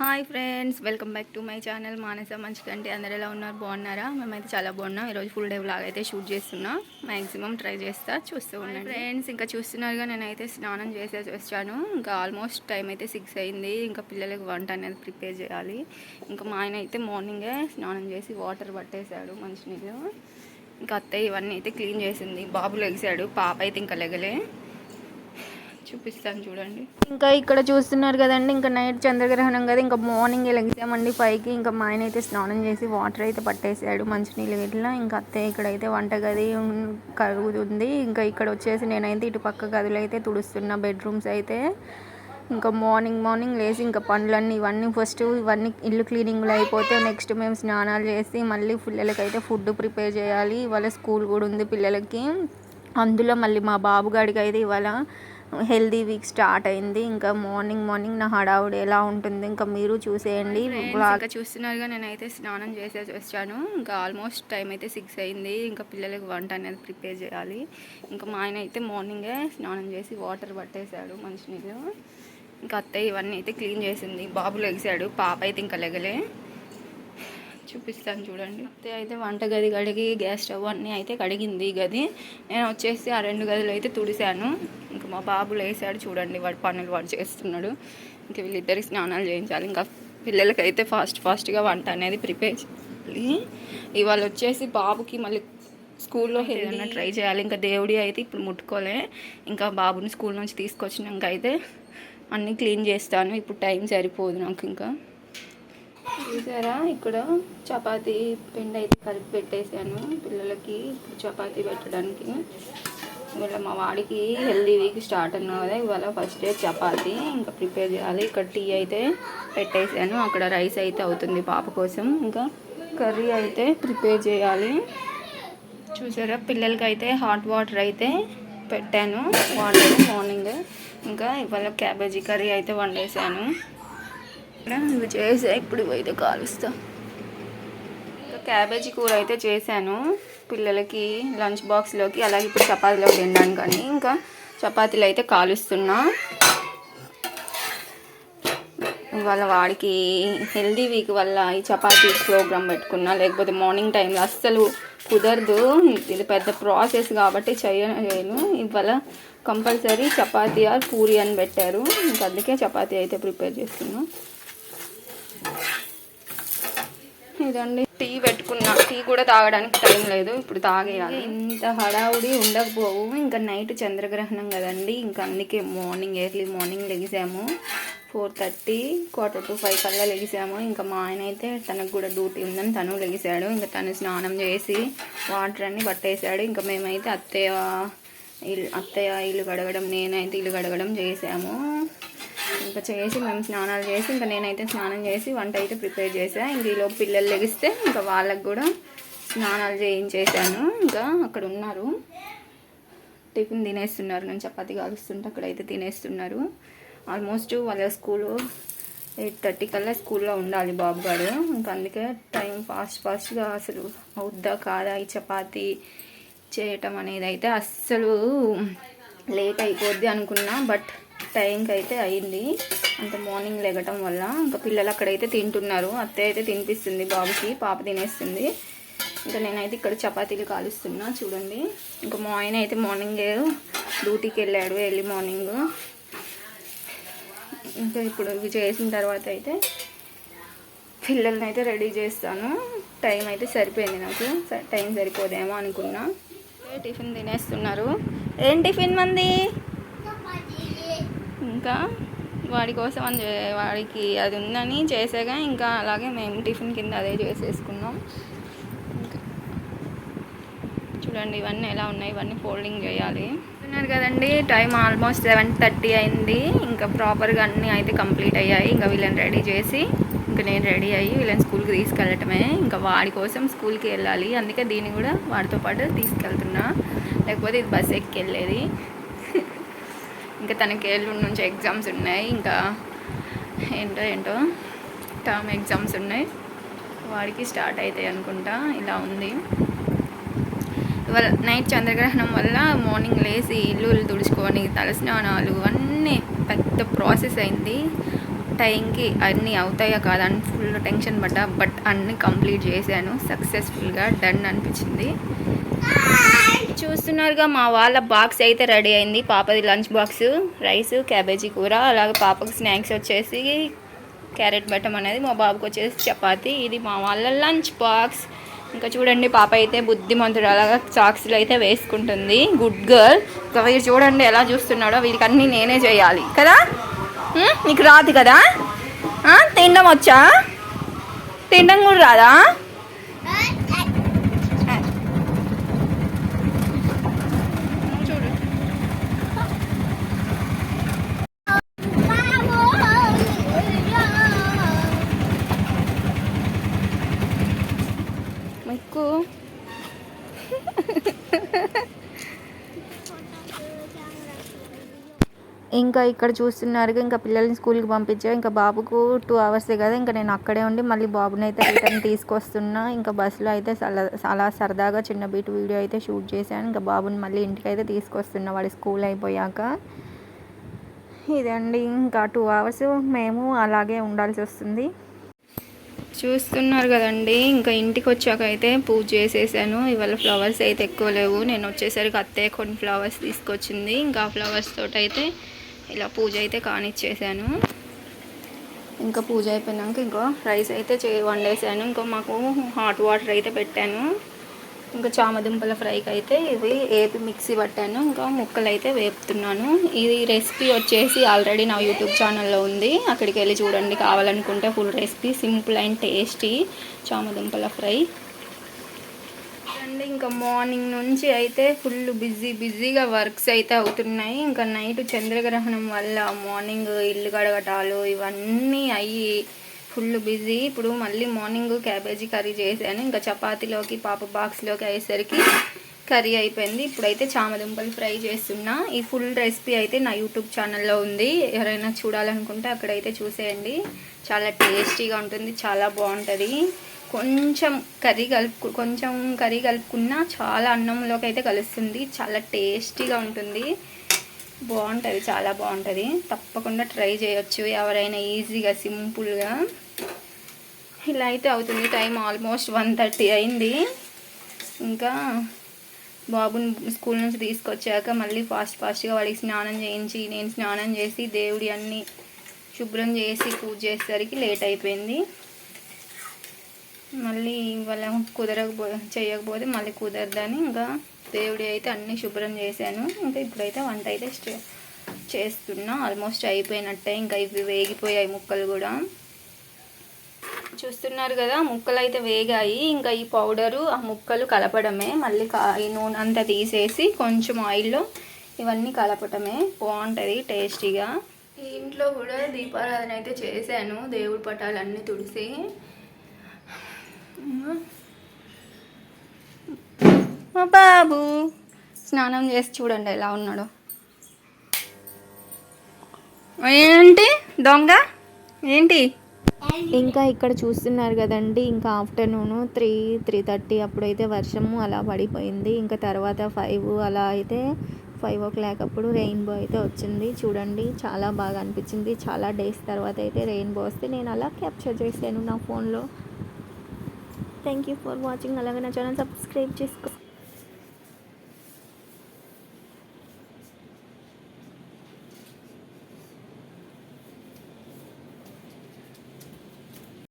Hi friends welcome back to my channel Manasa మంచిగంటే అందరు ఎలా ఉన్నారు? బాగున్నారా? మేమైతే చాలా బాగున్నాం. ఈరోజు ఫుల్ డే వ్లాగ్ అయితే షూట్ చేస్తున్నా. మ్యాక్సిమం ట్రై చేస్తా చూస్తూ ఉన్నాను ఫ్రెండ్స్ ఇంకా చూస్తున్నారుగా నేనైతే స్నానం చేసేసి వచ్చాను. ఇంకా ఆల్మోస్ట్ టైం అయితే సిక్స్ అయింది. ఇంకా పిల్లలకి వంట అనేది ప్రిపేర్ చేయాలి. ఇంకా మా ఆయన అయితే మార్నింగే స్నానం చేసి వాటర్ పట్టేశాడు మంచినీళ్ళు. ఇంకా అత్తయ్య ఇవన్నీ అయితే క్లీన్ చేసింది. బాబు లెగిసాడు పాప అయితే ఇంకా లెగలే. చూపిస్తాను చూడండి. ఇంకా ఇక్కడ చూస్తున్నారు కదండి ఇంకా నైట్ చంద్రగ్రహణం కదా ఇంకా మార్నింగ్ లెగిసామండి పైకి. ఇంకా మా ఆయన అయితే స్నానం చేసి వాటర్ అయితే పట్టేసాడు మంచినీళ్ళు గిట్లా ఇంకా అత్తయ్య ఇక్కడైతే వంటగది గది కరుగుతుంది. ఇంకా ఇక్కడ వచ్చేసి నేనైతే ఇటు పక్క గదులు అయితే తుడుస్తున్నా బెడ్రూమ్స్ అయితే. ఇంకా మార్నింగ్ మార్నింగ్ లేచి ఇంకా పనులన్నీ ఇవన్నీ ఫస్ట్ ఇవన్నీ ఇల్లు క్లీనింగ్లు అయిపోతే నెక్స్ట్ మేము స్నానాలు చేసి మళ్ళీ పిల్లలకి అయితే ఫుడ్ ప్రిపేర్ చేయాలి. ఇవాళ స్కూల్ కూడా ఉంది పిల్లలకి. అందులో మళ్ళీ మా బాబు గాడికి అయితే ఇవాళ హెల్దీ వీక్ స్టార్ట్ అయింది. ఇంకా మార్నింగ్ మార్నింగ్ నా హడావుడి ఎలా ఉంటుంది ఇంకా మీరు చూసేయండి. ఇంకా చూస్తున్నారుగా నేనైతే స్నానం చేసేసి వచ్చాను. ఇంకా ఆల్మోస్ట్ టైం అయితే సిక్స్ అయింది. ఇంకా పిల్లలకి వంట అనేది ప్రిపేర్ చేయాలి. ఇంకా మా ఆయన అయితే మార్నింగే స్నానం చేసి వాటర్ పట్టేశాడు మంచినీళ్ళు. ఇంకా అత్తయ్య ఇవన్నీ అయితే క్లీన్ చేసింది. బాబు లెగిసాడు పాప అయితే ఇంకా లెగలే. చూపిస్తాను చూడండి. అత్తయ్య అయితే వంట గది కడిగి గ్యాస్ స్టవ్ అన్నీ అయితే కడిగింది ఈ గది. నేను వచ్చేసి ఆ రెండు గదులు అయితే తుడిశాను. ఇంకా మా బాబు లేసాడు చూడండి వాడు పనులు వాడు చేస్తున్నాడు. ఇంకా వీళ్ళిద్దరికి స్నానాలు చేయించాలి. ఇంకా పిల్లలకి అయితే ఫాస్ట్ ఫాస్ట్గా వంట అనేది ప్రిపేర్ చేయాలి. ఇవాళ వచ్చేసి బాబుకి మళ్ళీ స్కూల్లో ఏదైనా ట్రై చేయాలి. ఇంకా దేవుడి అయితే ఇప్పుడు ముట్టుకోలే. ఇంకా బాబుని స్కూల్ నుంచి తీసుకొచ్చినాక అయితే అన్నీ క్లీన్ చేస్తాను. ఇప్పుడు టైం సరిపోదు నాకు ఇంకా. చూసారా? ఇక్కడ చపాతీ పిండి అయితే కలిపి పెట్టేశాను. పిల్లలకి చపాతి చపాతీ పెట్టడానికి. ఇవాళ మా వాడికి హెల్దీ వీక్ స్టార్ట్ అన్నా కదా ఇవాళ ఫస్ట్ డే చపాతీ. ఇంకా ప్రిపేర్ చేయాలి. ఇక్కడ టీ అయితే పెట్టేశాను. అక్కడ రైస్ అయితే అవుతుంది పాప కోసం. ఇంకా కర్రీ అయితే ప్రిపేర్ చేయాలి. చూసారా? పిల్లలకి అయితే హాట్ వాటర్ అయితే పెట్టాను. Water morning. ఇంకా ఇవాళ క్యాబేజీ కర్రీ అయితే వండేసాను ఇక్కడ ఇవి చేసా ఇప్పుడు అయితే కాలుస్తా. ఇంకా క్యాబేజీ కూర అయితే చేశాను. పిల్లలకి లంచ్ బాక్స్లోకి అలాగే ఇప్పుడు చపాతీలోకి తిన్నాను కానీ ఇంకా చపాతీలు అయితే కాలుస్తున్నా. ఇవాళ వాడికి హెల్దీ వీక్ వల్ల ఈ చపాతీ ప్రోగ్రామ్ పెట్టుకున్నా. లేకపోతే మార్నింగ్ టైంలో అస్సలు కుదరదు. ఇది పెద్ద ప్రాసెస్ కాబట్టి చేయను ఇవాళ కంపల్సరీ చపాతీ ఆర్ పూరి అని పెట్టారు. ఇంకా అందుకే చపాతీ అయితే ప్రిపేర్ చేస్తున్నాను ఇదండి. టీ పెట్టుకున్నా. టీ కూడా తాగడానికి టైం లేదు. ఇప్పుడు తాగేయాలి. ఇంత హడావుడి ఉండకపోవు. ఇంకా నైట్ చంద్రగ్రహణం కదండి. ఇంకా అందుకే morning early morning లెగిసాము four thirty quarter to five కల్లా లెగిసాము ఇంకా మా ఆయన అయితే తనకు కూడా డ్యూటీ ఉందని తను లెగిసాడు ఇంకా తను స్నానం చేసి వాటర్ అన్ని పట్టేశాడు ఇంకా మేమైతే అత్తయ్య ఇల్లు అత్తయ్య ఇల్లు గడగడం నేనైతే ఇల్లు గడగడం చేసాము. ఇంకా చేసి మేము స్నానాలు చేసి ఇంకా నేనైతే స్నానం చేసి వంట అయితే ప్రిపేర్ చేసా. ఇంక ఈలోపు పిల్లలు లెగిస్తే ఇంకా వాళ్ళకు కూడా స్నానాలు చేయించేసాను. ఇంకా అక్కడ ఉన్నారు. టిఫిన్ తినేస్తున్నారు. నేను చపాతి కాలుస్తుంటే అక్కడైతే తినేస్తున్నారు. ఆల్మోస్ట్ వాళ్ళ స్కూలు ఎయిట్ థర్టీ కల్లా స్కూల్లో ఉండాలి బాబు గారు. ఇంకా అందుకే టైం ఫాస్ట్ ఫాస్ట్గా అసలు అవుద్దా కాదా ఈ చపాతి చేయటం అనేది అయితే అస్సలు లేట్ అయిపోద్ది అనుకున్నా బట్ టైంకి అయితే అయింది. అంత మార్నింగ్ లెగటం వల్ల ఇంకా పిల్లలు అక్కడైతే తింటున్నారు. అత్తయ్య అయితే తినిపిస్తుంది బాబుకి పాప తినేస్తుంది. ఇంకా నేనైతే ఇక్కడ చపాతీలు కాలుస్తున్నా చూడండి. ఇంకా మా ఆయన అయితే మార్నింగ్ డ్యూటీకి వెళ్ళాడు ఎర్లీ మార్నింగ్. ఇంకా ఇప్పుడు ఇవి చేసిన తర్వాత అయితే పిల్లల్ని అయితే రెడీ చేస్తాను. టైం అయితే సరిపోయింది నాకు. టైం సరిపోదేమో అనుకున్నా. టిఫిన్ తినేస్తున్నారు? ఏం టిఫిన్ మంది? ఇంకా వాడి కోసం అని వాడికి అది ఉందని చేసాగా ఇంకా అలాగే మేము టిఫిన్ కింద అదే చేసేసుకున్నాం. చూడండి ఇవన్నీ ఎలా ఉన్నాయి ఇవన్నీ ఫోల్డింగ్ చేయాలి. చూస్తున్నారు కదండి టైం ఆల్మోస్ట్ సెవెన్ థర్టీ అయింది. ఇంకా ప్రాపర్గా అన్నీ అయితే కంప్లీట్ అయ్యాయి. ఇంకా వీళ్ళని రెడీ చేసి ఇంకా నేను రెడీ అయ్యి వీళ్ళని స్కూల్కి తీసుకెళ్ళటమే. ఇంకా వాడి కోసం స్కూల్కి వెళ్ళాలి. అందుకే దీన్ని కూడా వాడితో పాటు తీసుకెళ్తున్నా. లేకపోతే ఇది బస్ ఎక్కి వెళ్ళేది ఇంకా తనకి ఏళ్ళూరు నుంచి ఎగ్జామ్స్ ఉన్నాయి. ఇంకా ఏంటో ఏంటో టర్మ్ ఎగ్జామ్స్ ఉన్నాయి. వాడికి స్టార్ట్ అవుతాయి అనుకుంటా. ఇలా ఉంది. ఇవాళ నైట్ చంద్రగ్రహణం వల్ల మార్నింగ్ లేచి ఇల్లు తుడుచుకొని తలస్నానాలు అన్నీ పెద్ద ప్రాసెస్ అయింది. టైంకి అన్నీ అవుతాయా కాదా అని ఫుల్ టెన్షన్ పడ్డా. బట్ అన్నీ కంప్లీట్ చేశాను. సక్సెస్ఫుల్గా డన్ అనిపించింది. చూస్తున్నారుగా మా వాళ్ళ బాక్స్ అయితే రెడీ అయింది. పాపది లంచ్ బాక్స్ రైస్ క్యాబేజీ కూర అలాగే పాపకి స్నాక్స్ వచ్చేసి క్యారెట్ బట్టం అనేది మా బాబుకి వచ్చేసి చపాతి. ఇది మా వాళ్ళ లంచ్ బాక్స్. ఇంకా చూడండి పాప అయితే బుద్ధిమంతుడు అలాగా సాక్స్లు అయితే వేసుకుంటుంది. గుడ్ గర్ల్ ఇంకా వీరు చూడండి ఎలా చూస్తున్నాడో వీరికి నేనే చేయాలి. కదా? నీకు రాదు కదా? తినడం వచ్చా? తినడం కూడా రాదా చూడు మీకు ఇంకా ఇక్కడ చూస్తున్నారు ఇంకా పిల్లల్ని స్కూల్కి పంపించా ఇంకా బాబుకు టూ అవర్సే కదా ఇంకా నేను అక్కడే ఉండి మళ్ళీ బాబుని అయితే రిటర్న్ తీసుకొస్తున్నా. ఇంకా బస్సులో అయితే చాలా చాలా సరదాగా చిన్న బీట్ వీడియో అయితే షూట్ చేశాను. ఇంకా బాబుని మళ్ళీ ఇంటికి అయితే తీసుకొస్తున్నా వాడి స్కూల్ అయిపోయాక. ఇదండి ఇంకా టూ అవర్స్ మేము అలాగే ఉండాల్సి వస్తుంది. చూస్తున్నారు కదండి ఇంకా ఇంటికి వచ్చాక అయితే పూజ చేసేసాను. ఇవాళ ఫ్లవర్స్ అయితే ఎక్కువ లేవు. నేను వచ్చేసరికి అత్తయ్య కొన్ని ఫ్లవర్స్ తీసుకొచ్చింది. ఇంకా ఆ ఫ్లవర్స్ తోటి అయితే ఇలా పూజ అయితే కానిచ్చేసాను. ఇంకా పూజ అయిపోయినాక ఇంకో రైస్ అయితే చే వండేసాను. ఇంకా మాకు హాట్ వాటర్ అయితే పెట్టాను. ఇంకా చామదుంపల ఫ్రైకి అయితే ఇవి ఏపి మిక్సీ పట్టాను. ఇంకా ముక్కలు అయితే వేపుతున్నాను. ఇది రెసిపీ వచ్చేసి ఆల్రెడీ నా యూట్యూబ్ ఛానల్లో ఉంది. అక్కడికి వెళ్ళి చూడండి కావాలనుకుంటే full recipe simple and tasty చామదుంపల fry. And. ఇంకా మార్నింగ్ నుంచి అయితే ఫుల్ బిజీ బిజీగా వర్క్స్ అయితే అవుతున్నాయి. ఇంకా నైట్ చంద్రగ్రహణం వల్ల మార్నింగ్ ఇల్లు కడగటాలు ఇవన్నీ అయ్యి ఫుల్ బిజీ. ఇప్పుడు మళ్ళీ మార్నింగ్ క్యాబేజీ కర్రీ చేశాను. ఇంకా చపాతీలోకి పాప బాక్స్లోకి అయ్యేసరికి కర్రీ అయిపోయింది. ఇప్పుడైతే చామదుంపలు ఫ్రై చేస్తున్నా. ఈ ఫుల్ రెసిపీ అయితే నా యూట్యూబ్ ఛానల్లో ఉంది. ఎవరైనా చూడాలనుకుంటే అక్కడైతే చూసేయండి. చాలా టేస్టీగా ఉంటుంది. చాలా బాగుంటుంది. కొంచెం కర్రీ కలుపు కొంచెం కర్రీ కలుపుకున్నా చాలా అన్నంలోకి అయితే కలుస్తుంది. చాలా టేస్టీగా ఉంటుంది. బాగుంటుంది చాలా బాగుంటుంది. తప్పకుండా ట్రై చేయొచ్చు. ఎవరైనా ఈజీగా సింపుల్గా. ఇలా అయితే అవుతుంది. టైం ఆల్మోస్ట్ వన్ థర్టీ అయింది. ఇంకా బాబుని స్కూల్ నుంచి తీసుకొచ్చాక మళ్ళీ ఫాస్ట్ ఫాస్ట్గా వాడికి స్నానం చేయించి నేను స్నానం చేసి దేవుడి అన్నీ శుభ్రం చేసి పూజ చేసేసరికి లేట్ అయిపోయింది. మళ్ళీ ఇవాళ కుదరకపో చేయకపోతే మళ్ళీ కుదరదని ఇంకా దేవుడి అయితే అన్నీ శుభ్రం చేశాను. ఇంకా ఇప్పుడైతే వంట అయితే స్టే చేస్తున్నా. ఆల్మోస్ట్ అయిపోయినట్టే. ఇంకా ఇవి వేగిపోయాయి ముక్కలు కూడా. చూస్తున్నారు కదా ముక్కలు అయితే వేగాయి. ఇంకా ఈ పౌడరు ఆ ముక్కలు కలపడమే. మళ్ళీ కా ఈ నూనె అంతా తీసేసి కొంచెం ఆయిల్లో ఇవన్నీ కలపటమే. బాగుంటుంది టేస్టీగా. ఇంట్లో కూడా దీపారాధన అయితే చేశాను. దేవుడి పటాలన్నీ తుడిసి. మా బాబు స్నానం చేసి చూడండి ఎలా ఉన్నాడు. ఏంటి దొంగ? ఏంటి? ఇంకా ఇక్కడ చూస్తున్నారు కదండి ఇంకా ఆఫ్టర్నూన్ త్రీ త్రీ థర్టీ అప్పుడైతే వర్షము అలా పడిపోయింది. ఇంకా తర్వాత ఫైవ్ అలా అయితే ఫైవ్ ఓ క్లాక్ అప్పుడు రెయిన్బో అయితే వచ్చింది. చూడండి చాలా బాగా అనిపించింది. చాలా డేస్ తర్వాత అయితే రెయిన్బో వస్తే నేను అలా క్యాప్చర్ చేశాను నా ఫోన్లో. థ్యాంక్ యూ ఫర్ వాచింగ్ అలాగే నా ఛానల్ సబ్స్క్రైబ్ చేసుకో.